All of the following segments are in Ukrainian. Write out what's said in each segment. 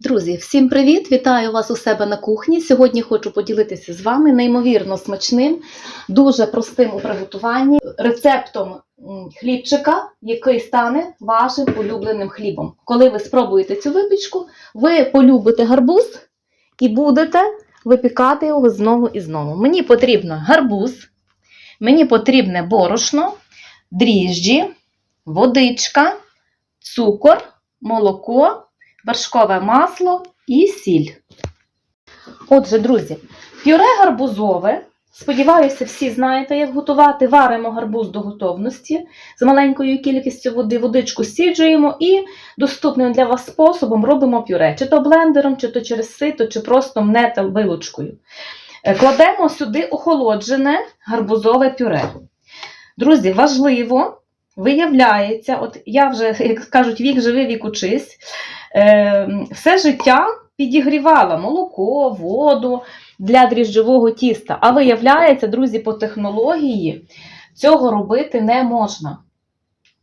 Друзі, всім привіт! Вітаю вас у себе на кухні. Сьогодні хочу поділитися з вами неймовірно смачним, дуже простим у приготуванні рецептом хлібчика, який стане вашим улюбленим хлібом. Коли ви спробуєте цю випічку, ви полюбите гарбуз і будете випікати його знову і знову. Мені потрібно гарбуз, мені потрібне борошно, дріжджі, водичка, цукор, молоко вершкове масло і сіль. Отже, друзі, пюре гарбузове. Сподіваюся, всі знаєте, як готувати. Варимо гарбуз до готовності з маленькою кількістю води, водичку сіджуємо і доступним для вас способом робимо пюре. Чи то блендером, чи то через сито, чи просто мнете вилучкою. Е, Кладемо сюди охолоджене гарбузове пюре. Друзі, важливо, виявляється, от я вже, як кажуть, вік живий, вік учись, е, все життя підігрівала молоко, воду для дріжджового тіста. А виявляється, друзі, по технології цього робити не можна.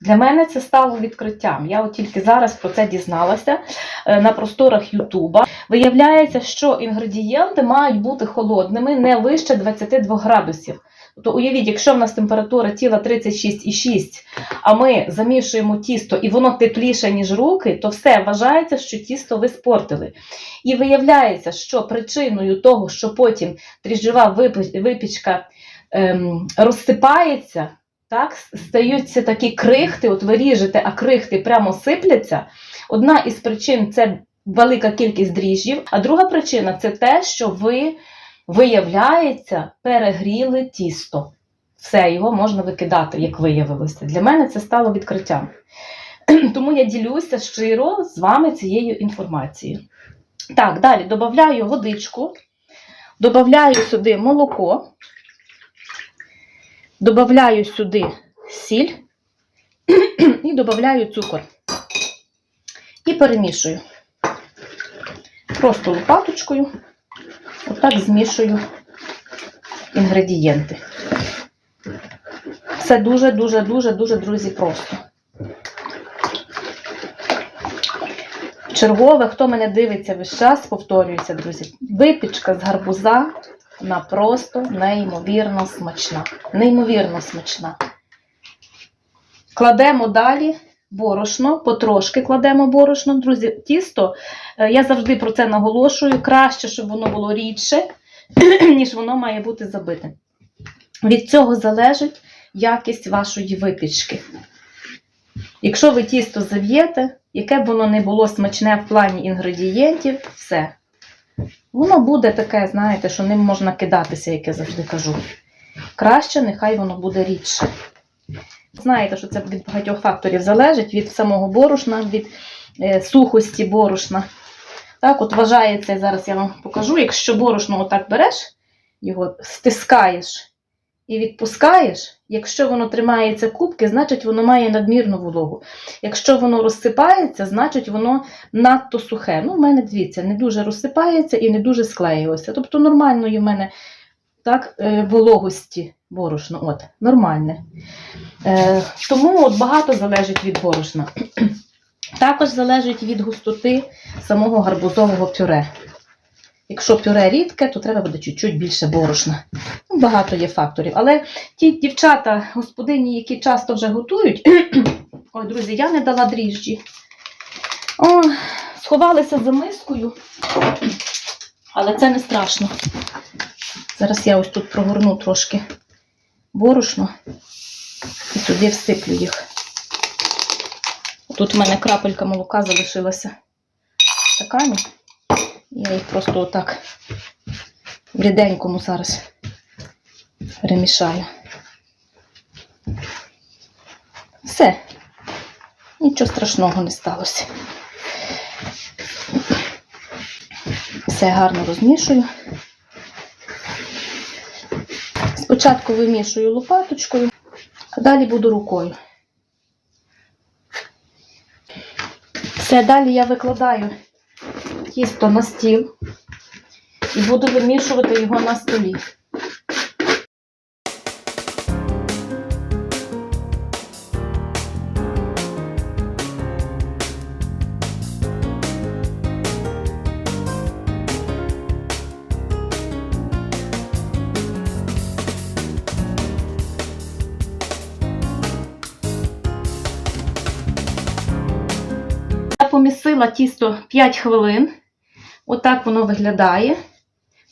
Для мене це стало відкриттям. Я от тільки зараз про це дізналася е, на просторах Ютуба. Виявляється, що інгредієнти мають бути холодними не вище 22 градусів. Тобто, уявіть, якщо в нас температура тіла 36,6, а ми замішуємо тісто і воно тепліше, ніж руки, то все вважається, що тісто ви спортили. І виявляється, що причиною того, що потім дріжджова випічка ем, розсипається, так, стаються такі крихти, от ви ріжете, а крихти прямо сипляться. Одна із причин це велика кількість дріжджів, а друга причина це те, що ви, виявляється, перегріли тісто. Все, його можна викидати, як виявилося. Для мене це стало відкриттям. Тому я ділюся щиро з вами цією інформацією. Так, далі додаю водичку, додаю сюди молоко, додаю сюди сіль і додаю цукор. І перемішую. Просто лопаточкою, отак змішую інгредієнти. Це дуже-дуже-дуже-дуже, друзі, просто. Чергове, хто мене дивиться весь час, повторюється, друзі. Випічка з гарбуза вона просто неймовірно смачна. Неймовірно смачна. Кладемо далі борошно, потрошки кладемо борошно. Друзі, тісто, е, я завжди про це наголошую. Краще, щоб воно було рідше, ніж воно має бути забите. Від цього залежить якість вашої випічки. Якщо ви тісто зав'єте, яке б воно не було смачне в плані інгредієнтів, все. Воно буде таке, знаєте, що ним можна кидатися, як я завжди кажу. Краще, нехай воно буде рідше. Знаєте, що це від багатьох факторів залежить, від самого борошна, від е, сухості борошна. Так, от вважається, зараз я вам покажу, якщо борошно отак береш, його стискаєш і відпускаєш, якщо воно тримається кубки, значить воно має надмірну вологу. Якщо воно розсипається, значить воно надто сухе. Ну, в мене, дивіться, не дуже розсипається і не дуже склеїлося. Тобто нормальної в мене так, е, вологості борошно. От, нормальне. Е, тому от багато залежить від борошна. Також залежить від густоти самого гарбузового пюре. Якщо пюре рідке, то треба буде чуть-чуть більше борошна. Ну, Багато є факторів. Але ті дівчата, господині, які часто вже готують, ой, друзі, я не дала дріжджі. О, сховалися за мискою, але це не страшно. Зараз я ось тут прогорну трошки борошно і сюди всиплю їх. Тут в мене крапелька молока залишилася стакані. Я їх просто отак в ріденькому зараз перемішаю. Все. Нічого страшного не сталося. Все гарно розмішую. Спочатку вимішую лопаточкою, а далі буду рукою. Все, далі я викладаю тісто на стіл і буду вимішувати його на столі. Залишила тісто 5 хвилин. Отак воно виглядає.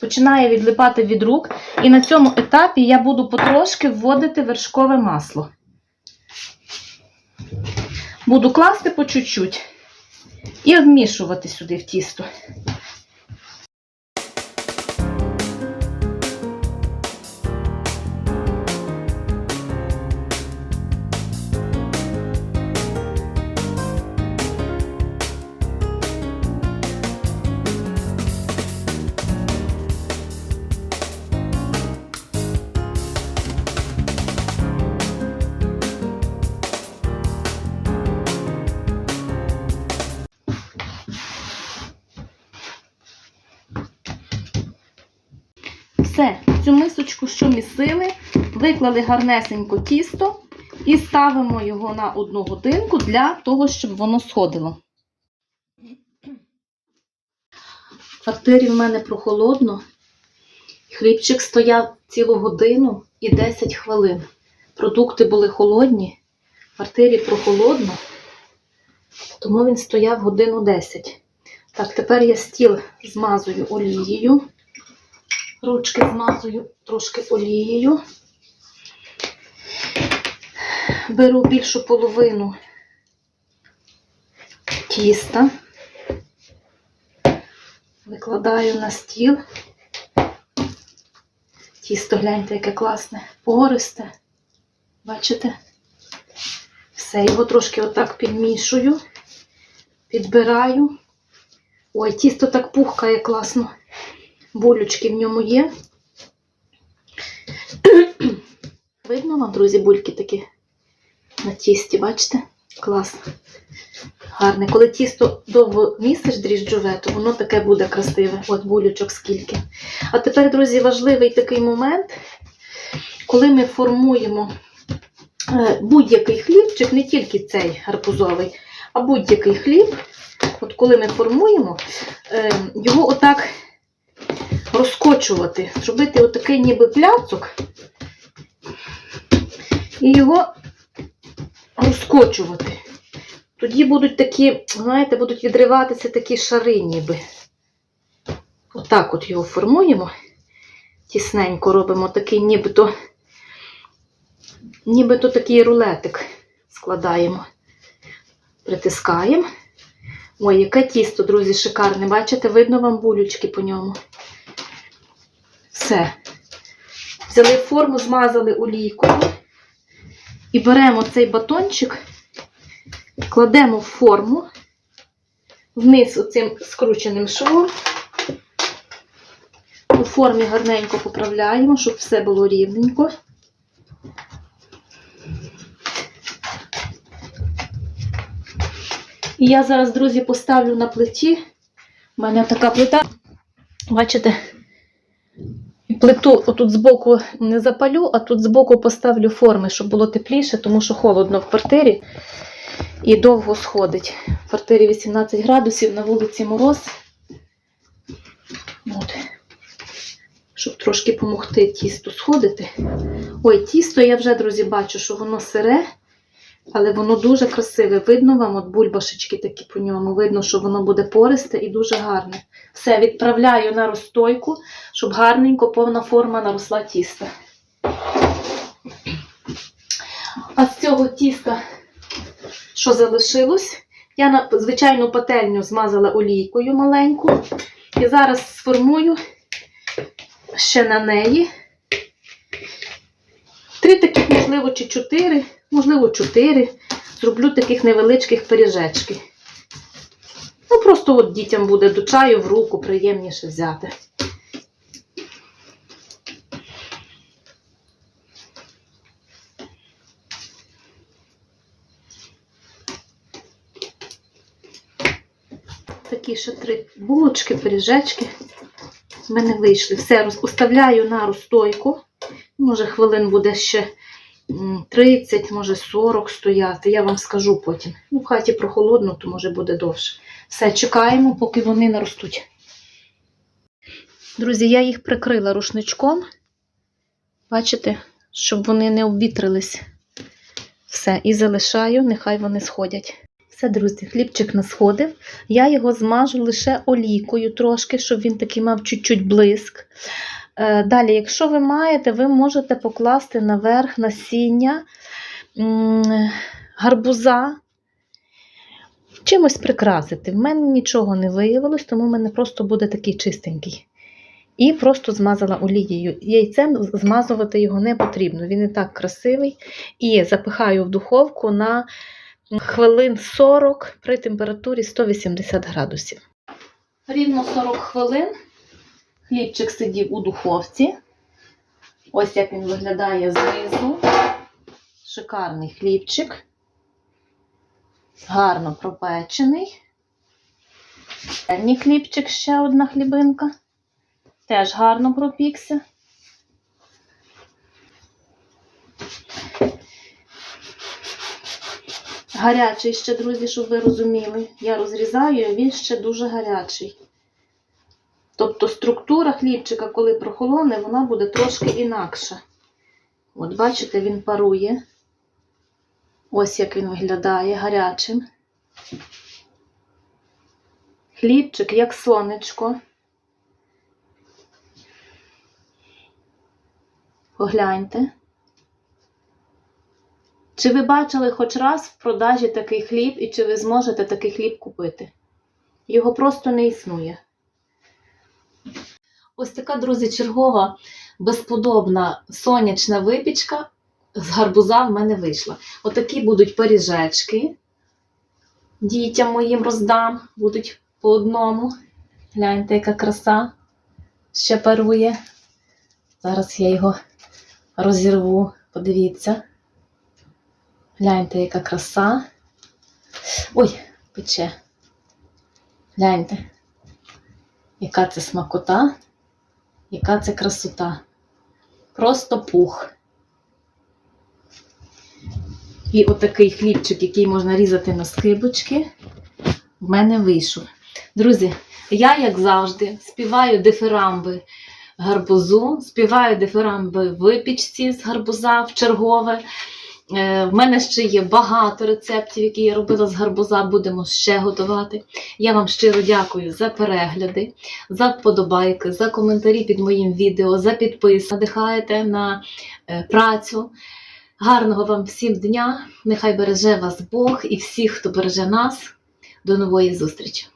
Починає відлипати від рук. І на цьому етапі я буду потрошки вводити вершкове масло. Буду класти по чуть-чуть і вмішувати сюди в тісто. Що місили, виклали гарнесенько тісто і ставимо його на одну годинку для того, щоб воно сходило. В квартирі в мене прохолодно. Хлібчик стояв цілу годину і 10 хвилин. Продукти були холодні, в квартирі прохолодно, тому він стояв годину 10. Так, тепер я стіл змазую олією. Ручки змазую трошки олією. Беру більшу половину тіста, викладаю на стіл. Тісто, гляньте, яке класне, пористе. Бачите? Все, його трошки отак підмішую, підбираю. Ой, тісто так пухкає класно. Булючки в ньому є. Видно вам, друзі, бульки такі на тісті, бачите? Класно. Гарне. Коли тісто довго місиш дріжджове, то воно таке буде красиве. От булючок скільки. А тепер, друзі, важливий такий момент, коли ми формуємо е, будь-який хлібчик, не тільки цей гарбузовий, а будь-який хліб, от коли ми формуємо, е, його отак розкочувати, зробити отакий ніби пляцок і його розкочувати. Тоді будуть такі, знаєте, будуть відриватися такі шари ніби. Отак от його формуємо. Тісненько робимо такий нібито, нібито такий рулетик складаємо. Притискаємо. Ой, яке тісто, друзі, шикарне. Бачите, видно вам булючки по ньому. Все. Взяли форму, змазали олійкою. І беремо цей батончик, кладемо в форму, вниз оцим скрученим швом. У формі гарненько поправляємо, щоб все було рівненько. І я зараз, друзі, поставлю на плиті. У мене така плита. Бачите? Плиту отут збоку не запалю, а тут збоку поставлю форми, щоб було тепліше, тому що холодно в квартирі і довго сходить. В квартирі 18 градусів, на вулиці мороз. От. Щоб трошки допомогти тісту сходити. Ой, тісто я вже, друзі, бачу, що воно сире, але воно дуже красиве. Видно вам, от бульбашечки такі по ньому. Видно, що воно буде пористе і дуже гарне. Все, відправляю на розстойку, щоб гарненько повна форма наросла тіста. А з цього тіста, що залишилось, я на звичайну пательню змазала олійкою маленьку. І зараз сформую ще на неї. Три таких, можливо, чи чотири, можливо, чотири. Зроблю таких невеличких пиріжечки. Ну, просто от дітям буде до чаю в руку приємніше взяти. Такі ще три булочки, пиріжечки. В мене вийшли. Все роз- уставляю на розстойку. Може, хвилин буде ще 30, може 40 стояти. Я вам скажу потім. Ну, в хаті прохолодно, то може буде довше. Все, чекаємо, поки вони наростуть. Друзі, я їх прикрила рушничком. Бачите, щоб вони не обвітрились. Все, і залишаю, нехай вони сходять. Все. Друзі, хлібчик не сходив. Я його змажу лише олійкою трошки, щоб він такий мав чуть-чуть блиск. Е, Далі, якщо ви маєте, ви можете покласти наверх насіння гарбуза, чимось прикрасити. В мене нічого не виявилось, тому в мене просто буде такий чистенький. І просто змазала олією. Яйцем змазувати його не потрібно. Він і так красивий. І запихаю в духовку на хвилин 40 при температурі 180 градусів. Рівно 40 хвилин хлібчик сидів у духовці. Ось як він виглядає знизу. Шикарний хлібчик. Гарно пропечений. Дальній хлібчик, ще одна хлібинка. Теж гарно пропікся. Гарячий ще, друзі, щоб ви розуміли. Я розрізаю, він ще дуже гарячий. Тобто структура хлібчика, коли прохолоне, вона буде трошки інакша. От бачите, він парує. Ось як він виглядає гарячим. Хлібчик, як сонечко. Погляньте. Чи ви бачили хоч раз в продажі такий хліб і чи ви зможете такий хліб купити? Його просто не існує. Ось така, друзі, чергова безподобна сонячна випічка з гарбуза в мене вийшла. Отакі будуть пиріжечки. Дітям моїм роздам, будуть по одному. Гляньте, яка краса ще парує. Зараз я його розірву, подивіться. Гляньте, яка краса. Ой, пече. Гляньте, яка це смакота, яка це красота. Просто пух. І отакий хлібчик, який можна різати на скибочки, в мене вийшов. Друзі, я, як завжди, співаю дифирамби гарбузу, співаю дифирамби випічці з гарбуза в чергове. Е, В мене ще є багато рецептів, які я робила з гарбуза, будемо ще готувати. Я вам щиро дякую за перегляди, за вподобайки, за коментарі під моїм відео, за підпис. Надихаєте на е, працю. Гарного вам всім дня! Нехай береже вас Бог і всіх, хто береже нас. До нової зустрічі!